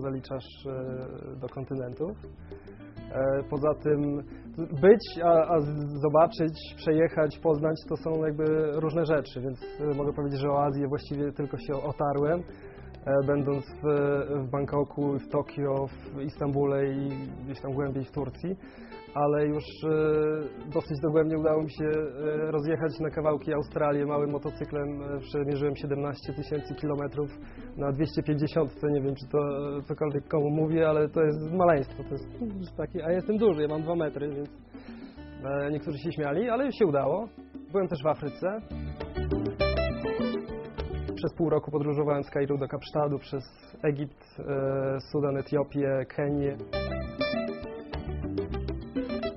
zaliczasz e, do kontynentów. E, Poza tym być, a, a zobaczyć, przejechać, poznać to są jakby różne rzeczy, więc e, mogę powiedzieć, że o Azję właściwie tylko się otarłem, będąc w, w Bangkoku, w Tokio, w Istambule i gdzieś tam głębiej w Turcji, ale już e, dosyć dogłębnie udało mi się e, rozjechać na kawałki Australię małym motocyklem. E, Przemierzyłem 17 tysięcy kilometrów na 250, nie wiem czy to e, cokolwiek komu mówię, ale to jest maleństwo, to jest, taki, a jestem duży, ja mam 2 metry, więc e, niektórzy się śmiali, ale się udało. Byłem też w Afryce. Przez pół roku podróżowałem z Kairu do Kapsztadu, przez Egipt, e, Sudan, Etiopię, Kenię.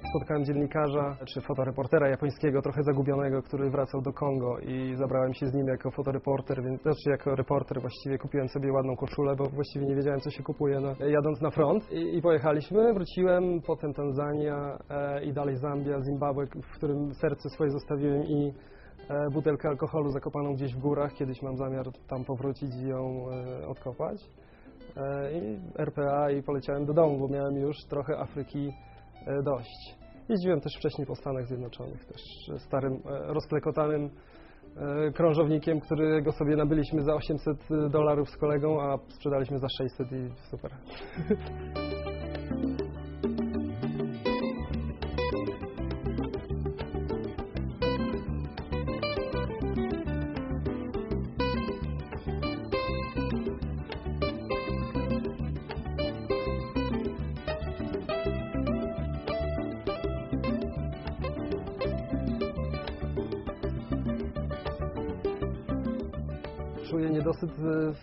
Spotkałem dziennikarza czy fotoreportera japońskiego, trochę zagubionego, który wracał do Kongo i zabrałem się z nim jako fotoreporter, więc też jako reporter właściwie kupiłem sobie ładną koszulę, bo właściwie nie wiedziałem, co się kupuje no, jadąc na front. I, I pojechaliśmy, wróciłem, potem Tanzania e, i dalej Zambia, Zimbabwe, w którym serce swoje zostawiłem i butelkę alkoholu zakopaną gdzieś w górach. Kiedyś mam zamiar tam powrócić i ją e, odkopać. E, I RPA i poleciałem do domu, bo miałem już trochę Afryki e, dość. Jeździłem też wcześniej po Stanach Zjednoczonych, też e, starym, e, rozklekotanym e, krążownikiem, którego sobie nabyliśmy za 800 dolarów z kolegą, a sprzedaliśmy za 600 i super. Czuję niedosyt e,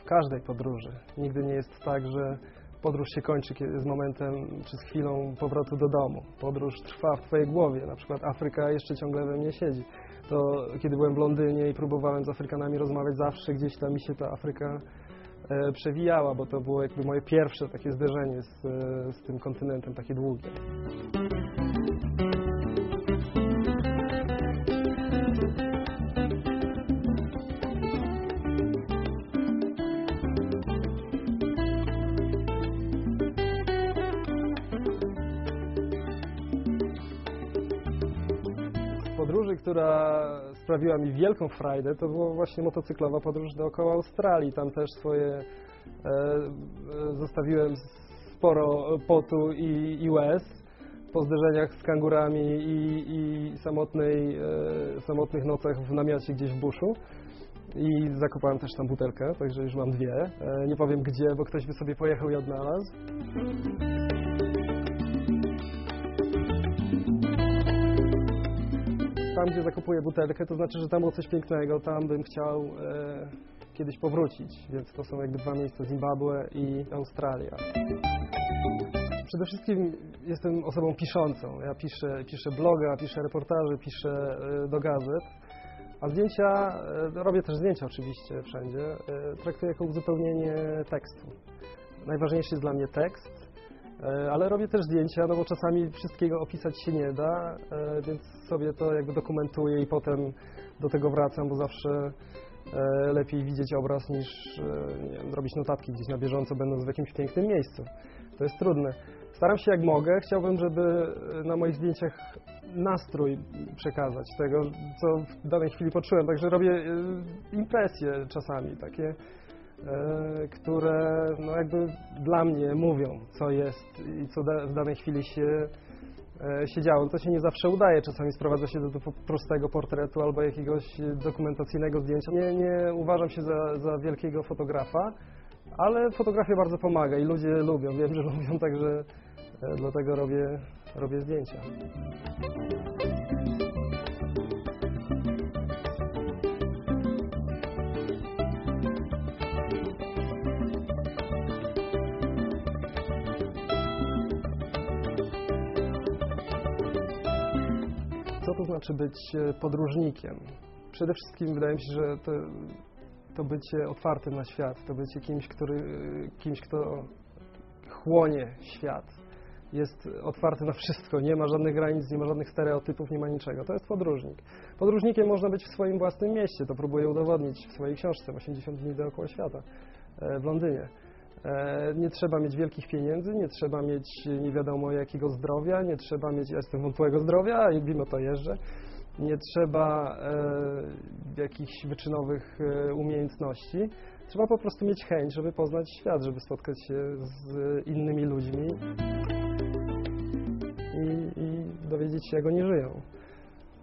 w każdej podróży. Nigdy nie jest tak, że podróż się kończy z momentem czy z chwilą powrotu do domu. Podróż trwa w Twojej głowie. Na przykład Afryka jeszcze ciągle we mnie siedzi. To kiedy byłem w Londynie i próbowałem z Afrykanami rozmawiać, zawsze gdzieś tam mi się ta Afryka e, przewijała, bo to było jakby moje pierwsze takie zderzenie z, e, z tym kontynentem, takie długie. Która sprawiła mi wielką frajdę, to była właśnie motocyklowa podróż dookoła Australii. Tam też swoje e, e, zostawiłem sporo potu i, i łez po zderzeniach z kangurami i, i samotnej, e, samotnych nocach w namiocie gdzieś w buszu. I zakopałem też tam butelkę, także już mam dwie. Nie powiem gdzie, bo ktoś by sobie pojechał i odnalazł. Tam, gdzie zakupuję butelkę, to znaczy, że tam było coś pięknego, tam bym chciał e, kiedyś powrócić, więc to są jakby dwa miejsca, Zimbabwe i Australia. Przede wszystkim jestem osobą piszącą. Ja piszę, piszę bloga, piszę reportaże, piszę e, do gazet, a zdjęcia, e, robię też zdjęcia oczywiście wszędzie, e, traktuję jako uzupełnienie tekstu. Najważniejszy jest dla mnie tekst, Ale robię też zdjęcia, no bo czasami wszystkiego opisać się nie da, e, więc sobie to jakby dokumentuję i potem do tego wracam, bo zawsze e, lepiej widzieć obraz niż e, wiem, robić notatki gdzieś na bieżąco, będąc w jakimś pięknym miejscu. To jest trudne. Staram się jak mogę, chciałbym, żeby e, na moich zdjęciach nastrój przekazać tego, co w danej chwili poczułem, także robię e, impresje czasami, takie e, które no jakby dla mnie mówią, co jest i co w danej chwili się, e, się działo. To się nie zawsze udaje, czasami sprowadza się do, prostego portretu albo jakiegoś e, dokumentacyjnego zdjęcia. Nie, nie uważam się za, za wielkiego fotografa, ale fotografia bardzo pomaga i ludzie lubią, wiem, że lubią, także e, dlatego robię, robię zdjęcia. Co to znaczy być e, podróżnikiem? Przede wszystkim wydaje mi się, że to, to bycie otwartym na świat, to bycie kimś, który, e, kimś, kto chłonie świat, jest otwarty na wszystko, nie ma żadnych granic, nie ma żadnych stereotypów, nie ma niczego. To jest podróżnik. Podróżnikiem można być w swoim własnym mieście, to próbuję udowodnić w swojej książce 80 dni dookoła świata e, w Londynie. E, Nie trzeba mieć wielkich pieniędzy, nie trzeba mieć nie wiadomo jakiego zdrowia, nie trzeba mieć, ja jestem wątłego zdrowia i mimo to jeżdżę, nie trzeba e, jakichś wyczynowych e, umiejętności. Trzeba po prostu mieć chęć, żeby poznać świat, żeby spotkać się z innymi ludźmi i, i dowiedzieć się, jak oni żyją.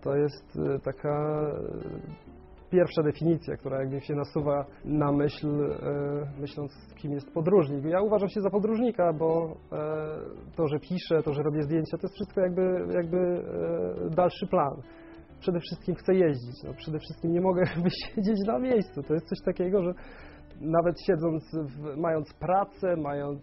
To jest taka pierwsza definicja, która jakby się nasuwa na myśl, e, myśląc, kim jest podróżnik. Ja uważam się za podróżnika, bo e, to, że piszę, to, że robię zdjęcia, to jest wszystko jakby, jakby e, dalszy plan. Przede wszystkim chcę jeździć. No, przede wszystkim nie mogę wysiedzieć na miejscu. To jest coś takiego, że nawet siedząc, w, mając pracę, mając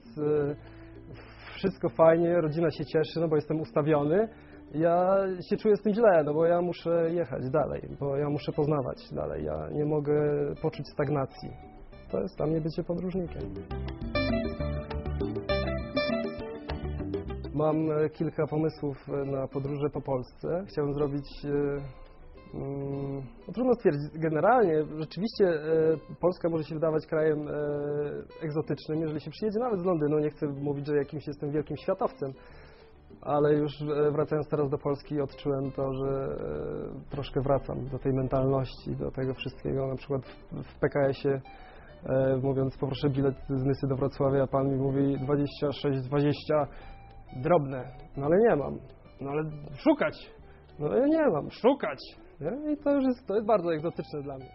wszystko fajnie, rodzina się cieszy, no bo jestem ustawiony, ja się czuję z tym źle, no bo ja muszę jechać dalej, bo ja muszę poznawać dalej. Ja nie mogę poczuć stagnacji. To jest dla mnie bycie podróżnikiem. Mam e, kilka pomysłów e, na podróże po Polsce. Chciałem zrobić. e, mm, No trudno stwierdzić. Generalnie, rzeczywiście e, Polska może się wydawać krajem e, egzotycznym, jeżeli się przyjedzie nawet z Londynu. Nie chcę mówić, że jakimś jestem wielkim światowcem, ale już e, wracając teraz do Polski odczułem to, że e, troszkę wracam do tej mentalności, do tego wszystkiego. Na przykład w, PKS-ie e, mówiąc poproszę bilet z Nysy do Wrocławia, pan mi mówi 26, 20, drobne, no ale nie mam. No ale szukać, no ale ja nie mam, szukać. Nie? I to już jest, to jest bardzo egzotyczne dla mnie.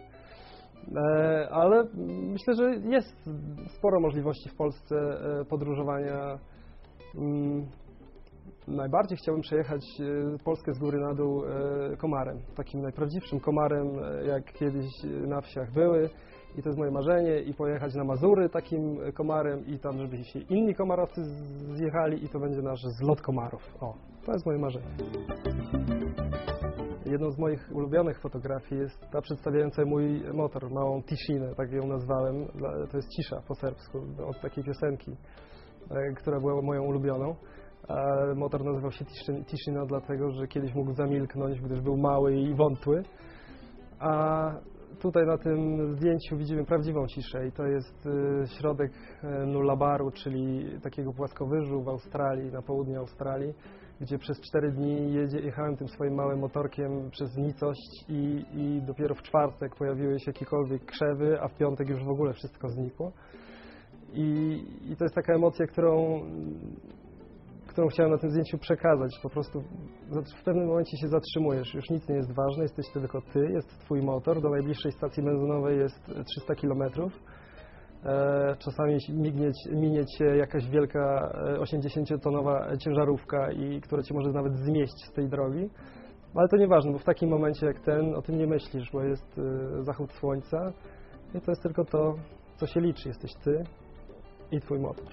Ale myślę, że jest sporo możliwości w Polsce podróżowania. Najbardziej chciałbym przejechać e, Polskę z góry na dół e, komarem, takim najprawdziwszym komarem, e, jak kiedyś na wsiach były. I to jest moje marzenie, i pojechać na Mazury takim komarem, i tam, żeby się inni komarowcy zjechali, i to będzie nasz zlot komarów. O, to jest moje marzenie. Jedną z moich ulubionych fotografii jest ta przedstawiająca mój motor, małą Tishinę, tak ją nazwałem. To jest cisza po serbsku, od takiej piosenki, która była moją ulubioną. Motor nazywał się Tishina dlatego, że kiedyś mógł zamilknąć, gdyż był mały i wątły. A tutaj na tym zdjęciu widzimy prawdziwą ciszę i to jest y, środek y, Nullabaru, czyli takiego płaskowyżu w Australii, na południu Australii, gdzie przez 4 dni jedzie, jechałem tym swoim małym motorkiem przez nicość i, i dopiero w czwartek pojawiły się jakiekolwiek krzewy, a w piątek już w ogóle wszystko znikło. I, i to jest taka emocja, którą którą chciałem na tym zdjęciu przekazać. Po prostu w- pewnym momencie się zatrzymujesz, już nic nie jest ważne, jesteś tylko ty, jest twój motor, do najbliższej stacji benzynowej jest 300 km. E, czasami mignie, ci- minie cię jakaś wielka e, 80-tonowa ciężarówka, i, która cię może nawet zmieść z tej drogi. Ale to nieważne, bo w takim momencie jak ten o tym nie myślisz, bo jest e, zachód słońca i to jest tylko to, co się liczy. Jesteś ty i twój motor.